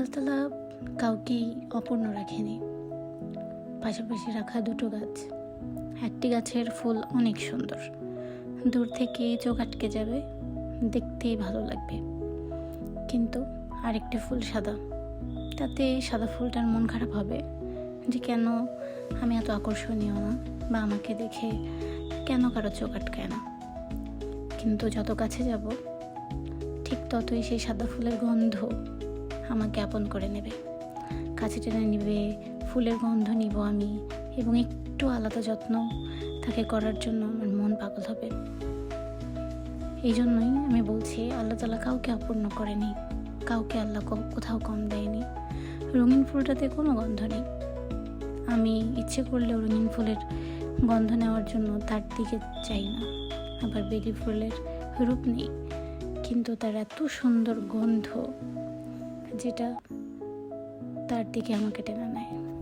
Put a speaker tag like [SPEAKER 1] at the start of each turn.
[SPEAKER 1] আল্লাহ তালা কাউকেই অপূর্ণ রাখেনি। পাশাপাশি রাখা দুটো গাছ। একটি গাছের ফুল অনেক সুন্দর। দূর থেকে চোখ আটকে যাবে, দেখতেই ভালো লাগবে। কিন্তু আরেকটি ফুল সাদা। তাতে সাদা ফুলটার মন খারাপ হবে যে কেন আমি এত আকর্ষণীয় না বা আমাকে দেখে কেন কারও চোখ আটকায় না। কিন্তু যত কাছে যাব, ঠিক ততই সেই সাদা ফুলের গন্ধ আমাকে আপন করে নেবে। কাছে টেনে নেবে, ফুলের গন্ধ নিব আমি এবং একটু আলাদা যত্ন তাকে করার জন্য আমার মন পাগল হবে। এই জন্যই আমি বলছি, আল্লাহ তালা কাউকে অপূর্ণ করেনি, কাউকে আল্লাহ কোথাও কম দেয়নি। রঙিন ফুলটাতে কোনো গন্ধ নেই। আমি ইচ্ছে করলেও রঙিন ফুলের গন্ধ নেওয়ার জন্য তার দিকে চাই না। আবার বেলি ফুলের রূপ নেই, কিন্তু তার এত সুন্দর গন্ধ। যেটা তার দিকে আমাকে টেনে নেয়।